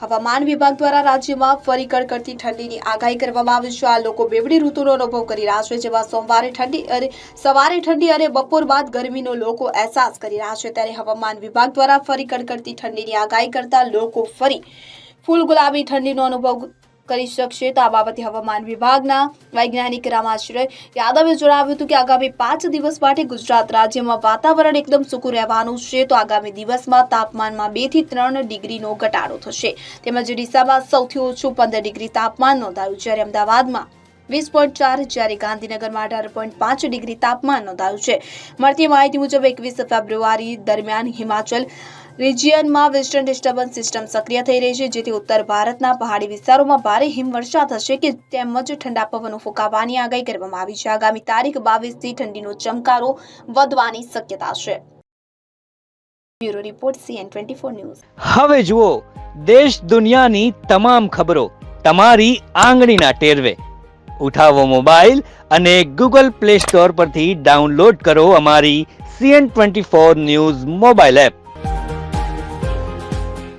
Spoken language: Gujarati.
હવામાન વિભાગ દ્વારા રાજ્યમાં ફરી કડકડતી ઠંડીની આગાહી કરવામાં આવી છે. આ લોકો બેવડી ઋતુનો અનુભવ કરી રહ્યા છે, જેમાં સોમવારે ઠંડી અને સવારે ઠંડી અને બપોર બાદ ગરમીનો લોકો અહેસાસ કરી રહ્યા છે. ત્યારે હવામાન વિભાગ દ્વારા ફરી કડકડતી ઠંડીની આગાહી કરતા લોકો ફરી ફૂલ ગુલાબી ઠંડીનો અનુભવ કરી શકશે તો આ બાબતે હવામાન વિભાગના વૈજ્ઞાનિક રામાશ્રય યાદવે જણાવ્યું હતું કે આગામી પાંચ દિવસ માટે ગુજરાત રાજ્યમાં વાતાવરણ એકદમ સૂકું રહેવાનું છે. તો આગામી દિવસમાં તાપમાનમાં બેથી ત્રણ ડિગ્રીનો ઘટાડો થશે. તેમજ ડીસામાં સૌથી ઓછું પંદર ડિગ્રી તાપમાન નોંધાયું. જ્યારે અમદાવાદમાં વીસ પોઈન્ટ ચાર, જ્યારે ગાંધીનગરમાં અઢાર પોઈન્ટ પાંચ ડિગ્રી તાપમાન નોંધાયું છે. મળતી માહિતી મુજબ એકવીસ ફેબ્રુઆરી દરમિયાન હિમાચલ રિજિયનમાં વેસ્ટર્ન ડિસ્ટર્બન્સ સિસ્ટમ સક્રિય થઈ રહી છે, જેથી ઉત્તર ભારતના પહાડી વિસ્તારોમાં ભારે હિમવર્ષા થશે કે તેમજ ઠંડા પવનો ફૂંકાવાની આગાહી કરવામાં આવી છે. આગામી તારીખ બાવીસથી ઠંડીનો ચમકારો વધવાની શક્યતા છે. Bureau report CN twenty news. હવે જુઓ, દેશ દુનિયાની તમામ ખબરો તમારી આંગળીના ટેરવે. ઉઠાવો મોબાઈલ અને ગૂગલ પ્લે સ્ટોર પરથી ડાઉનલોડ કરો અમારી CN twenty four news mobile app.